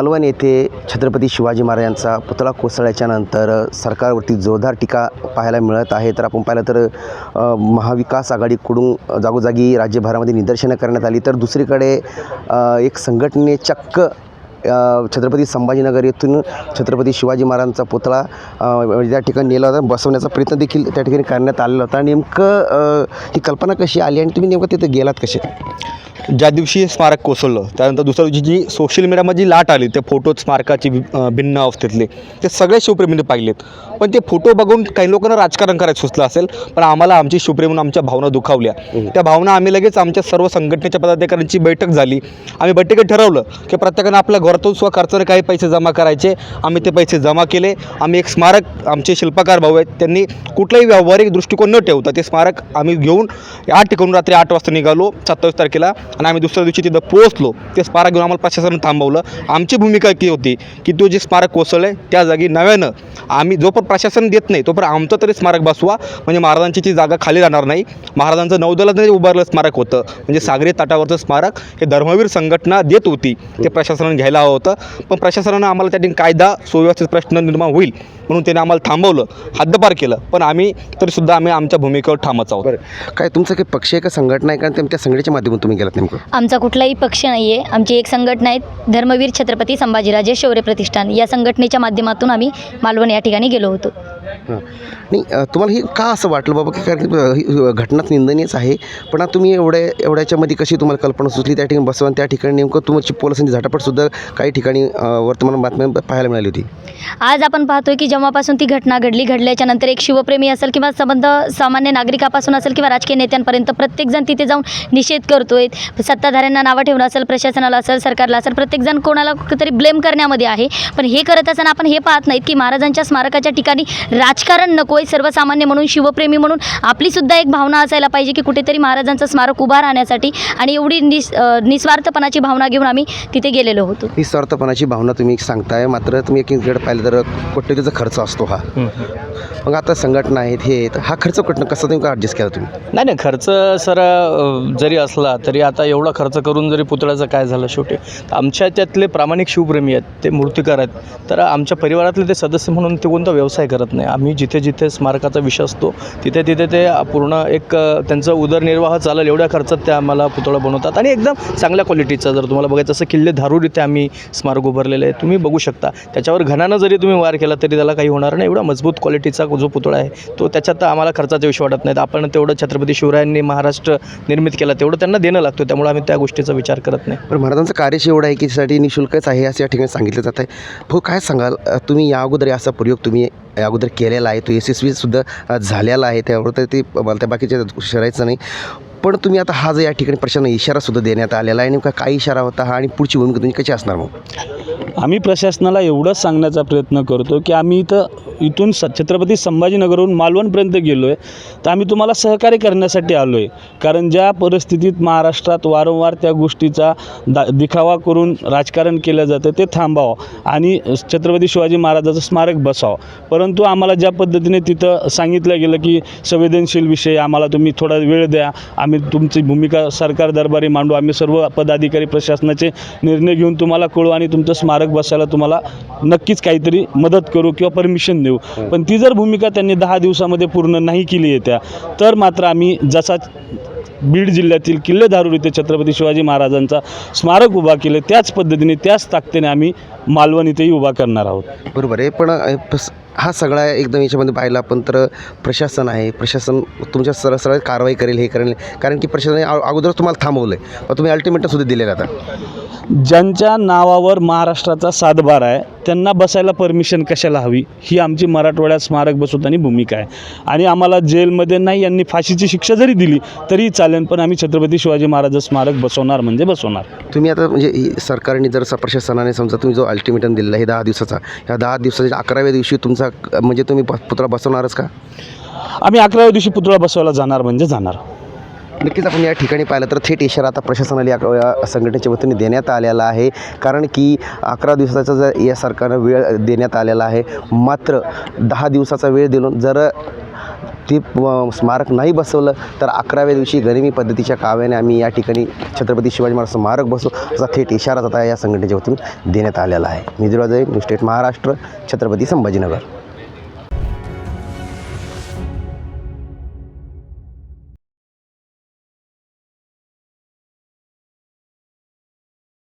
मालवण येथे छत्रपती शिवाजी महाराजांचा पुतळा कोसळल्याच्या नंतर सरकारवरती जोरदार टीका पाहायला मिळत आहे. तर आपण पाहिलं तर महाविकास आघाडीकडून जागोजागी राज्यभरामध्ये निदर्शनं करण्यात आली. तर दुसरीकडे एक संघटने चक्क छत्रपती संभाजीनगर येथून छत्रपती शिवाजी महाराजांचा पुतळा त्या ठिकाणी नेला होता. बसवण्याचा प्रयत्न देखील त्या ठिकाणी करण्यात आलेला होता. नेमकं ही कल्पना कशी आली आणि तुम्ही नेमकं तिथे गेलात कसे? ज्या दिवशी हे स्मारक कोसळलं त्यानंतर दुसऱ्या दिवशी जी सोशल मीडियामध्ये जी लाट आली ते फोटो स्मारकाची भिन्न अवस्थेतले ते सगळे शिवप्रेमीने पाहिलेत. पण ते फोटो बघून काही लोकांना राजकारण करायचं सुचलं असेल पण आम्हाला आमची शिवप्रेमी आमच्या भावना दुखावल्या. त्या भावना आम्ही लगेच आमच्या सर्व संघटनेच्या पदाधिकाऱ्यांची बैठक झाली. आम्ही बैठकीत ठरवलं की प्रत्येकानं आपल्या घरातून स्वखर्चाने काही पैसे जमा करायचे. आम्ही ते पैसे जमा केले. आम्ही एक स्मारक आमचे शिल्पकार भाऊ आहेत त्यांनी कुठलाही व्यावहारिक दृष्टिकोन न ठेवता ते स्मारक आम्ही घेऊन या ठिकाणून रात्री आठ वाजता निघालो सत्तावीस तारखेला आणि आम्ही दुसऱ्या दिवशी तिथं पोहोचलो. ते स्मारक घेऊन आम्हाला प्रशासनानं थांबवलं. आमची भूमिका की होती की तो जे स्मारक कोसळलं आहे त्या जागी नव्यानं आम्ही जोपर्यंत प्रशासन देत नाही तोपर्यंत आमचं तरी स्मारक बसवा. म्हणजे महाराजांची ती जागा खाली राहणार नाही. महाराजांचं नौदलात उभारलं स्मारक होतं म्हणजे सागरी तटावरचं स्मारक हे धर्मवीर संघटना देत होती. ते प्रशासनाने घ्यायला हवं होतं. पण प्रशासनानं आम्हाला त्या ठिकाणी कायदा सुव्यवस्थित प्रश्न निर्माण होईल म्हणून त्याने आम्हाला थांबवलं हद्दपार केलं. पण आम्ही तरीसुद्धा आम्ही आमच्या भूमिकेवर ठामच आहोत. काय तुमचं काही पक्ष आहे का? संघटना आहे का? आणि त्या संघटनेच्या माध्यमातून तुम्ही गेलात नेमकं? आमचा कुठलाही पक्ष नाही आहे आमची एक संघटना आहे धर्मवीर छत्रपती संभाजीराजे शौर्य प्रतिष्ठान. या संघटनेच्या माध्यमातून आम्ही मालवण या ठिकाणी गेलो होतो. हां. नाही तुम्हाला हे का असं वाटलं बाबा की कारण ही घटनाच निंदनीयच आहे पण आता तुम्ही एवढ्या एवढ्याच्यामध्ये कशी तुम्हाला कल्पना सुचली? त्या ठिकाणी बसवा त्या ठिकाणी नेमकं तुमची पोलिसांची झटापटसुद्धा काही ठिकाणी वर्तमान बातम्या पाहायला मिळाली होती. आज आपण पाहतोय की जेव्हापासून ती घटना घडली घडल्याच्या नंतर एक शिवप्रेमी असेल किंवा संबंध सामान्य नागरिकापासून असेल किंवा राजकीय नेत्यांपर्यंत प्रत्येकजण तिथे जाऊन निषेध करतोय. सत्ताधाऱ्यांना नावं ठेवणं असेल प्रशासनाला असेल सरकारला असेल प्रत्येकजण कोणाला तरी ब्लेम करण्यामध्ये आहे. पण हे करत असताना आपण हे पाहत नाहीत की महाराजांच्या स्मारकाच्या ठिकाणी राजकारण नको आहे सर्वसामान्य म्हणून शिवप्रेमी म्हणून. आपलीसुद्धा एक भावना असायला पाहिजे की कुठेतरी महाराजांचं स्मारक उभा राहण्यासाठी आणि एवढी निस निस्वार्थपणाची भावना घेऊन आम्ही तिथे गेलेलो होतो. निस्वार्थपणाची भावना तुम्ही सांगताय. मात्र तुम्ही एकीकडे पाहिलं तर कोट्यवधीचा खर्च असतो हा. मग आता संघटना आहेत हे आहेत. हा खर्च कुठनं कसा तुम्ही का ॲडजस्ट केला तुम्ही? नाही नाही खर्च सर जरी असला तरी आता एवढा खर्च करून जरी पुतळ्याचं काय झालं शेवटी. तर आमच्या त्यातले प्रामाणिक शिवप्रेमी आहेत ते मूर्तिकार आहेत. तर आमच्या परिवारातले ते सदस्य म्हणून ते कोणता व्यवसाय करत नाही. आम्ही जिथे जिथे स्मारकाचा विषय असतो तिथे तिथे ते पूर्ण एक त्यांचा उदरनिर्वाह चालेल एवढ्या खर्चात ते आम्हाला पुतळा बनवतात. आणि एकदम चांगल्या क्वालिटीचा जर तुम्हाला बघायचं असं किल्ले धारूर इथे आम्ही स्मारक उभारलेलं आहे तुम्ही बघू शकता. त्याच्यावर घणानं जरी तुम्ही वार केला तरी त्याला काही होणार नाही. एवढा मजबूत क्वालिटीचा जो पुतळा आहे तो त्याच्यात आम्हाला खर्चाचा विषय वाटत नाही आपण तेवढं छत्रपती शिवरायांनी महाराष्ट्र निर्मित केला तेवढं त्यांना देणं लागतो. त्यामुळे आम्ही त्या गोष्टीचा विचार करत नाही. पण महाराजांचं कार्यश एवढं आहे की त्यासाठी निशुल्कच आहे असं या ठिकाणी सांगितलं जात आहे. भाऊ काय सांगाल? तुम्ही या अगोदर असा प्रयोग तुम्ही या अगोदर केलेला आहे तो यशस्वीसुद्धा झालेला आहे. त्यावर तर ते मला त्या बाकीच्या शरायचं नाही. पण तुम्ही आता हा जो या ठिकाणी प्रश्न इशारासुद्धा देण्यात आलेला आहे नेमका काय इशारा होता हा आणि पुढची भूमिका तुमची कशी असणार मग? आम्ही प्रशासनाला एवढंच सांगण्याचा प्रयत्न करतो की आम्ही इथं इथून स छत्रपती संभाजीनगरहून मालवणपर्यंत गेलो आहे तर आम्ही तुम्हाला सहकार्य करण्यासाठी आलो आहे कारण ज्या परिस्थितीत महाराष्ट्रात वारंवार त्या गोष्टीचा दा दिखावा करून राजकारण केलं जातं ते थांबावं. आणि छत्रपती शिवाजी महाराजाचं स्मारक बसावं. परंतु आम्हाला ज्या पद्धतीने तिथं सांगितलं गेलं की संवेदनशील विषय आम्हाला तुम्ही थोडा वेळ द्या. आम्ही तुमची भूमिका सरकार दरबारी मांडू. आम्ही सर्व पदाधिकारी प्रशासनाचे निर्णय घेऊन तुम्हाला कळू आणि तुमचं स्मारक बसायला तुम्हाला नक्कीच काहीतरी मदत करू किंवा परमिशन देऊ. पण ती जर भूमिका त्यांनी दहा दिवसामध्ये पूर्ण नाही केली आहे त्या तर मात्र आम्ही जसा बीड जिल्ह्यातील किल्ले धारूर इथे छत्रपती शिवाजी महाराजांचा स्मारक उभा केले. त्याच पद्धतीने त्याच ताकदीने आम्ही मालवण इथेही उभा करणार आहोत. बरोबर आहे. पण हा सगळा एकदम याच्यामध्ये पाहिला आपण तर प्रशासन आहे. प्रशासन तुमच्या सरळ सरळ कारवाई करेल हे करेल. कारण की प्रशासनाने अ- अगोदर तुम्हाला थांबवलं आहे तुम्ही अल्टिमेटसुद्धा दिलेलं आता. ज्यांच्या नावावर महाराष्ट्राचा सातबार आहे त्यांना बसायला परमिशन कशाला हवी? ही आमची मराठवाड्यात स्मारक बसवताना भूमिका आहे. आणि आम्हाला जेलमध्ये नाही यांनी फाशीची शिक्षा जरी दिली तरी चालेल पण आम्ही छत्रपती शिवाजी महाराज स्मारक बसवणार म्हणजे बसवणार. तुम्ही आता म्हणजे सरकारने जर प्रशासनाने समजा तुम्ही जो अल्टिमेटम दिलेला आहे दहा दिवसाचा ह्या दहा दिवसाच्या अकराव्या दिवशी तुमचा म्हणजे तुम्ही पुतळा बसवणारच का? आम्ही अकराव्या दिवशी पुतळा बसवायला जाणार म्हणजे जाणार. नक्कीच आपण या ठिकाणी पाहिलं तर थेट इशारा आता प्रशासनाला या संघटनेच्या वतीने देण्यात आलेला आहे. कारण की अकरा दिवसाचा जर या सरकारनं वेळ देण्यात आलेला आहे मात्र दहा दिवसाचा वेळ देऊन जर ते स्मारक नाही बसवलं तर अकराव्या दिवशी गरिमी पद्धतीच्या काव्याने आम्ही या ठिकाणी छत्रपती शिवाजी महाराज स्मारक बसू असा थेट इशारा आता या संघटनेच्या वतीने देण्यात आलेला आहे. मी दिवाजय न्यू स्टेट महाराष्ट्र छत्रपती संभाजीनगर.